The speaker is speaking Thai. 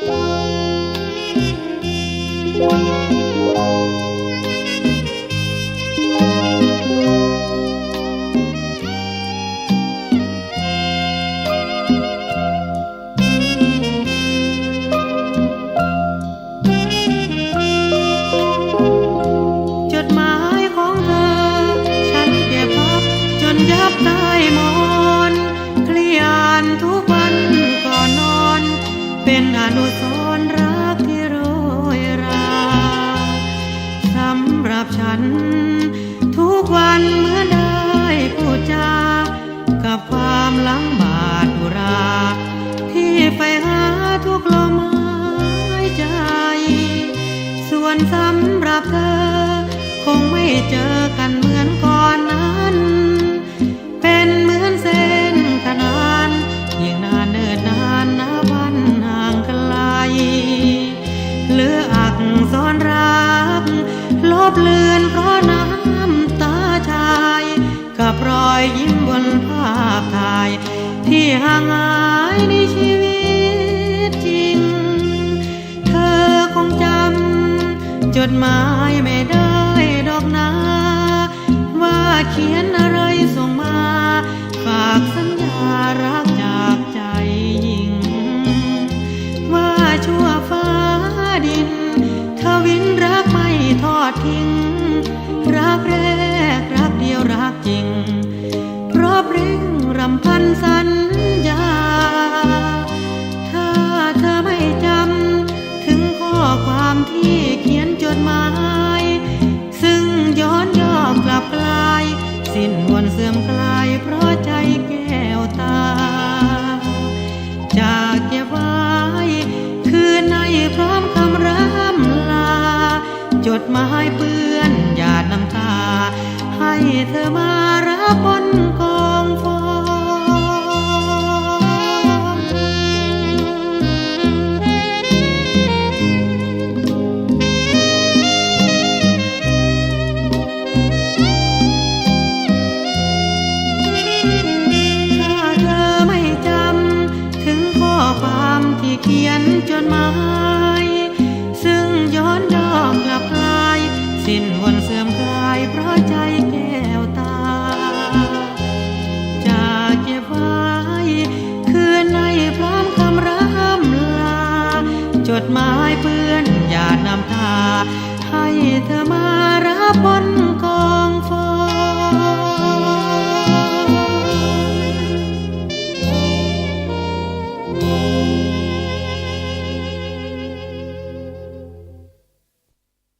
จ นอนุสรรักที่โรยราสำหรับฉัน ทุกวันเมื่อได้พูดจากับความลังบาดุรา ที่ไปหาทุกลมหายใจ ส่วนสำหรับเธอ คงไม่เจอกันเมื่อ ลืออักษรรัก ลบเลือนเพราะน้ำตาชาย กับรอยยิ้มบนภาพถ่าย ที่ห่างหายในชีวิตจริง เธอคงจำจดหมายไม่ได้ดอกนาว่าเขียนอะไรส่งมา ฝากสัญญารัก ดหมายเปื้อนหยาดน้ำตา ให้เธอมารับบนกองฟองถ้าเธอไม่จำ ถึงข้อความที่เขียนจดหมาย สิ้นวันเสื่อมคลายเพราะใจแก้วตาจากเก็บไว้คืนในพร้อมคำร่ำลา จดหมายเปื้อนอยาดน้ำตา ให้เธอมารับบนกองฟอ